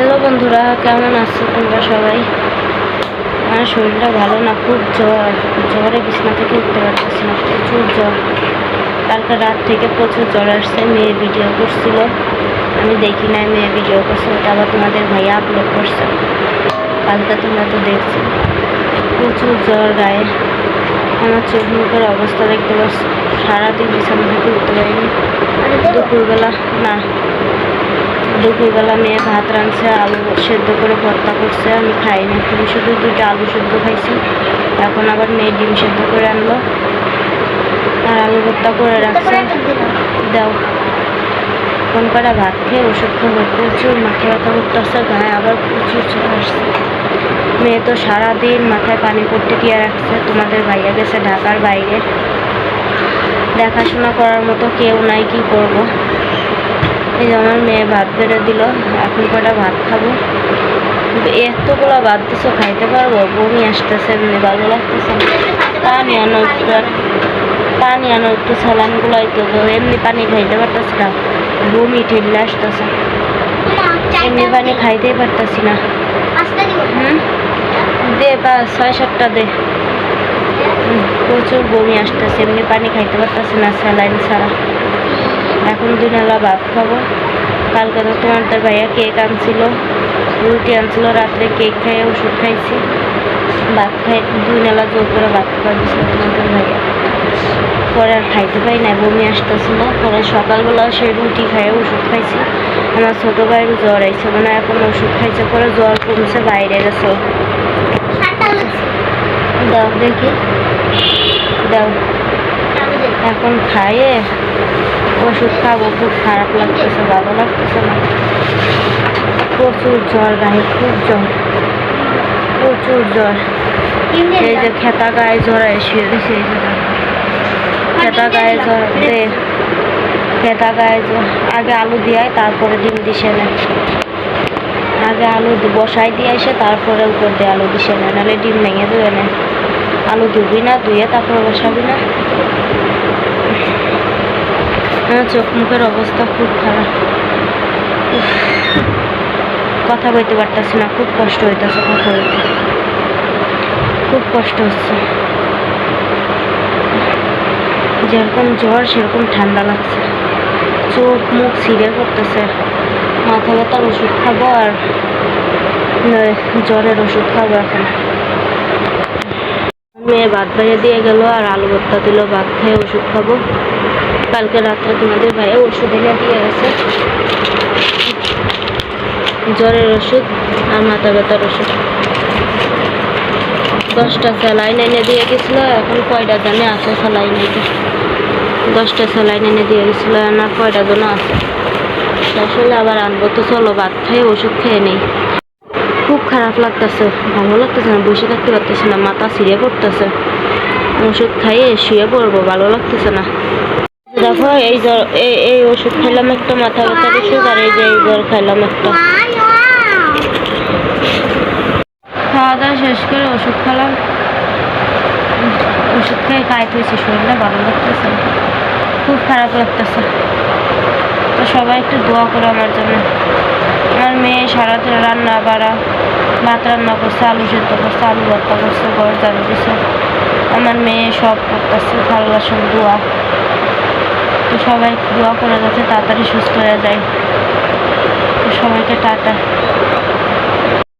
Hello বন্ধুরা, কেমন আছো তোমরা সবাই? আমার শরীরটা ভালো না, খুব জ্বর। জ্বরে বিছনা থেকে উঠতে পারতেছি না, প্রচুর জ্বর। কালকে রাত থেকে প্রচুর জ্বর আসছে, মেয়ে ভিডিও করছিল। আমি দেখি নাই মেয়ে ভিডিও করছে, ওটা আবার তোমাদের ভাইয়া আপলোড করছে। কালকে তোমরা তো দেখছ। প্রচুর জ্বর গায়ে। আমার চোখ মুখের অবস্থা দেখতে পাচ্ছি। সারাদিন বিছানা থেকে উঠতে পারিনি। দুপুরবেলা, না দুপুরবেলা মেয়ে ভাত রাঁধছে, আলু সেদ্ধ করে ভর্তা করছে, আমি খাইনি। আমি শুধু দুটো আলু সেদ্ধ খাইছি। এখন আবার মেয়ে ডিম সেদ্ধ করে আনলো। আর আলু ভর্তা করে রাখছে। দাও। কোন কটা ভাত খেয়ে ওষুধ খাব। প্রচুর মাথা ব্যথা করতেছে, গায়ে আবার প্রচুর আসছে। মেয়ে তো সারাদিন মাথায় পানি পড়তে দিয়ে রাখছে। তোমাদের ভাইয়া গেছে ঢাকার বাইরে। দেখাশোনা করার মতো কেউ নাই, কি করব? এই যে আমার মেয়ে ভাত বেড়ে দিল। এখন কটা ভাত খাব? কিন্তু এতগুলো ভাত দিছো, খাইতে পারব? বমি আসতেছে এমনি ভালো লাগতেছে। পানি আনো একটু পানি আনো একটু স্যালানগুলো তো এমনি পানি খাইতে পারতেছি না। বমি ঠেলে আসতেছে। এমনি পানি খাইতেই পারতেছি না। হুম? দে বা, ছয় সাতটা দে। প্রচুর বমি আসতেছে। এমনি পানি খাইতে পারতেছি না, স্যালাইন ছাড়া। এখন দিনেলা ভাত খাব। কালকে তো তোমার তার ভাইয়া কেক আনছিল, রুটি আনছিল, রাত্রে কেক খাইয়ে ওষুধ খাইছি। ভাত খাই দুই নেলা জোর করে ভাত খাওয়া তোমাদের ভাইয়া। পরে আর খাইতে পাই না বমি আসতেছিল। পরে সকালবেলা সেই রুটি খাইয়ে ওষুধ খাইছি। আমার ছোটো ভাইয়ের জ্বর আইছে মানে এখন ওষুধ খাইছে, পরে জ্বর কমছে, বাইরে গেছে। দাও দেখি। দাও। এখন খাইয়ে ওষুধ খাব খুব খারাপ লাগতেছে ভালো লাগতেছে না। প্রচুর জ্বর গায়ে খুব জ্বর প্রচুর জ্বর। এই যে খেতা গায়ে জ্বরায় শুয়ে দিছে এই যে খেতা গায়ে জ্বর। খেতা গায়ে জ্বর। আগে আলু দিয়ে তারপরে ডিম দিছে না আগে আলু বসাই দিয়ে এসে তারপরে উপর দিয়ে আলু দিছে না নাহলে ডিম ভেঙে দেবে না আলু ধুবি না ধুয়ে তারপরে বসাবি না। চোখ মুখের অবস্থা খুব খারাপ। কথা বলতে পারতেছি না, খুব কষ্ট হইতেছে কথা বলতে। খুব কষ্ট হচ্ছে। যেরকম জ্বর, সেরকম ঠান্ডা লাগছে। চোখ মুখ ছিঁড়ে করতেছে মাথা ব্যথার ওষুধ খাব আর জ্বরের ওষুধ খাব এখন। মেয়ে ভাত বাইরে দিয়ে গেল আর আলু ভর্তা দিল, ভাত খেয়ে ওষুধ খাব। কালকে রাত্রে তোমাদের ভাইয়া ওষুধ এনে দিয়ে গেছে। জ্বরের ওষুধ আর মাথা ব্যথার ওষুধ। দশটা স্যালাইন এনে দিয়ে গেছিল, এখন কয়টা জানে আছে স্যালাইন এনে দশটা স্যালাইন এনে দিয়ে গেছিল, না কয়টা জন আছে। আসলে আবার আনব তো চলো, ভাত খেয়ে ওষুধ খেয়ে নেই। খুব খারাপ লাগতেছে, ভালো লাগতেছে না, বসে থাকতে পারতেছে না, মাথা ছিঁড়ে পড়তেছে। ওষুধ খাইয়ে শুয়ে পড়ব, ভালো লাগতেছে না। দেখো এই জ্বর, এই এই ওষুধ খাইলাম একটা, মাথা ব্যথার ওষুধ আর এই যে এই জ্বর খাইলাম একটা। খাওয়া দাওয়া শেষ করে ওষুধ খেলাম। ওষুধ খেয়ে কায়ত হয়েছে, শরীরটা ভালো লাগতেছে খুব খারাপ লাগতেছে। তো সবাই একটু দোয়া করো আমার জন্য। আমার মেয়ে সারাদিন রান্না বাড়া, ভাত রান্না করছে, আলু সেদ্ধ করছে, আলু ভর্তা করছে গড় জানি আমার মেয়ে সব করতেছে ভালো দোয়া। তো সবাই দোয়া করে যাতে তাড়াতাড়ি সুস্থ হয়ে যায়। তো সবাইকে টাটা।